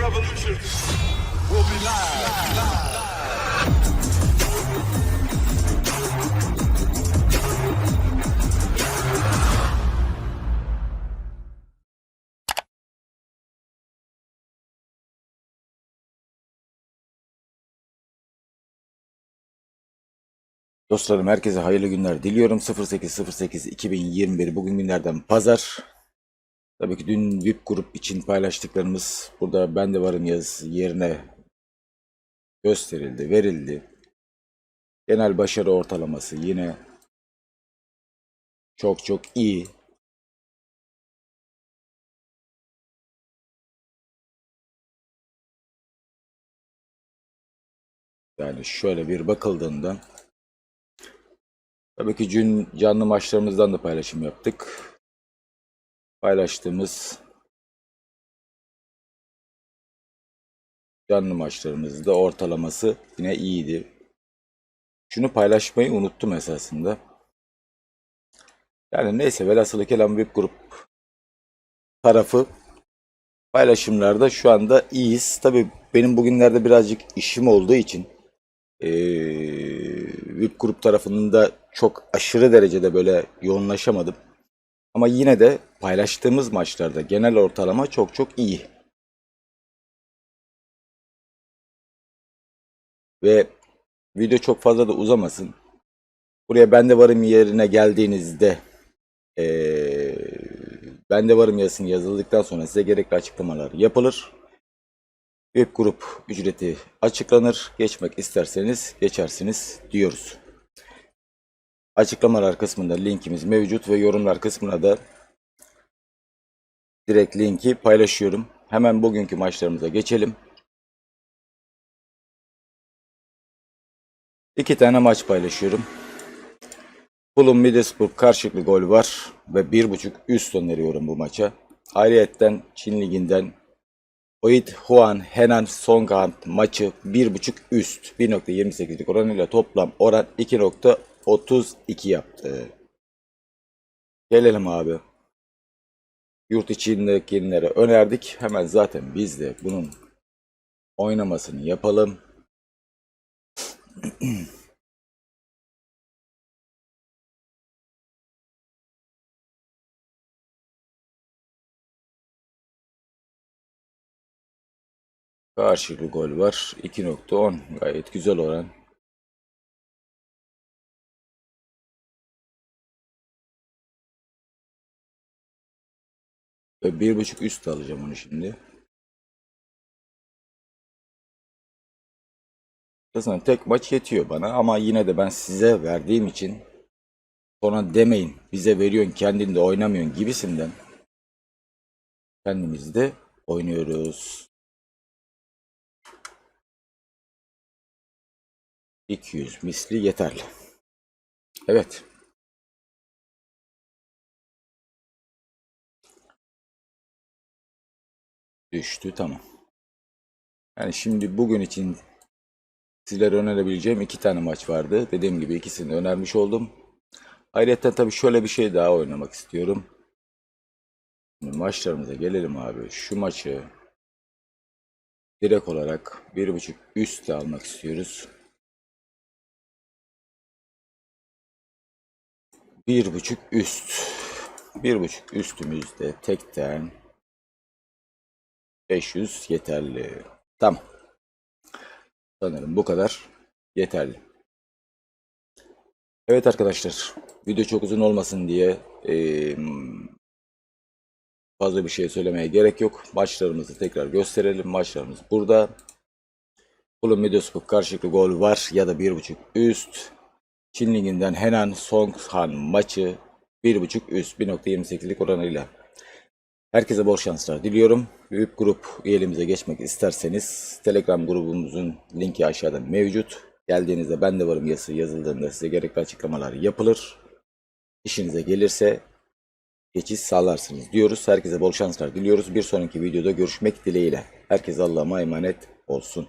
revolution will be live. Dostlarım herkese hayırlı günler diliyorum. 08.08.2021 bugün günlerden pazar. Tabii ki dün VIP grup için paylaştıklarımız burada ben de varım yaz yerine gösterildi, verildi. Genel başarı ortalaması yine çok çok iyi. Yani şöyle bir bakıldığında Tabii ki dün canlı maçlarımızdan da paylaşım yaptık. Paylaştığımız canlı maçlarımızda ortalaması yine iyiydi. Şunu paylaşmayı unuttum esasında. Yani neyse velhasılı kelam VIP grup tarafı paylaşımlarda şu anda iyiyiz. Tabii benim bugünlerde birazcık işim olduğu için eee VIP grup tarafının da çok aşırı derecede böyle yoğunlaşamadım. Ama yine de paylaştığımız maçlarda genel ortalama çok çok iyi. Ve video çok fazla da uzamasın. Buraya ben de varım yerine geldiğinizde eee ben de varım yazısını yazıldıktan sonra size gerekli açıklamalar yapılır. VIP grup ücreti açıklanır. Geçmek isterseniz geçersiniz diyoruz. Açıklamalar kısmında linkimiz mevcut ve yorumlar kısmına da direkt linki paylaşıyorum. Hemen bugünkü maçlarımıza geçelim. İki tane maç paylaşıyorum. Fulham Middlesbrough karşılıklı gol var ve bir buçuk üst öneriyorum bu maça. Ayrıyetten Çin Ligi'nden Oit Huan Henan Songhan maçı 1.5 üst 1.28'lik oranıyla toplam oran 2.32 yaptı. Gelelim abi. Yurt içindekilere önerdik. Hemen zaten biz de bunun oynamasını yapalım. Karşılıklı gol var. 2.10 gayet güzel oran. Bir buçuk üst alacağım onu şimdi. Aslında tek maç yetiyor bana ama yine de ben size verdiğim için sonra demeyin bize veriyorsun kendin de oynamıyorsun gibisinden kendimiz de oynuyoruz. 200 misli yeterli. Evet. Düştü tamam. Yani şimdi bugün için sizlere önerebileceğim iki tane maç vardı. Dediğim gibi ikisini önermiş oldum. Ayrıca tabii şöyle bir şey daha oynamak istiyorum. Şimdi maçlarımıza gelelim abi. Şu maçı direkt olarak bir buçuk üstte almak istiyoruz. Bir buçuk üst. Bir buçuk üstümüzde tekten 500 yeterli. Tamam. Sanırım bu kadar yeterli. Evet arkadaşlar. Video çok uzun olmasın diye fazla bir şey söylemeye gerek yok. Maçlarımızı tekrar gösterelim. Maçlarımız burada. Fulham Middlesbrough karşılıklı gol var ya da bir buçuk üst. Çin Ligi'nden Henan Songhan maçı 1.5 üst 1.28'lik oranıyla. Herkese bol şanslar diliyorum. VIP grup üyeliğimize geçmek isterseniz Telegram grubumuzun linki aşağıda mevcut. Geldiğinizde ben de varım yazısı yazıldığında size gerekli açıklamalar yapılır. İşinize gelirse geçiş sağlarsınız diyoruz. Herkese bol şanslar diliyoruz. Bir sonraki videoda görüşmek dileğiyle. Herkese Allah'a emanet olsun.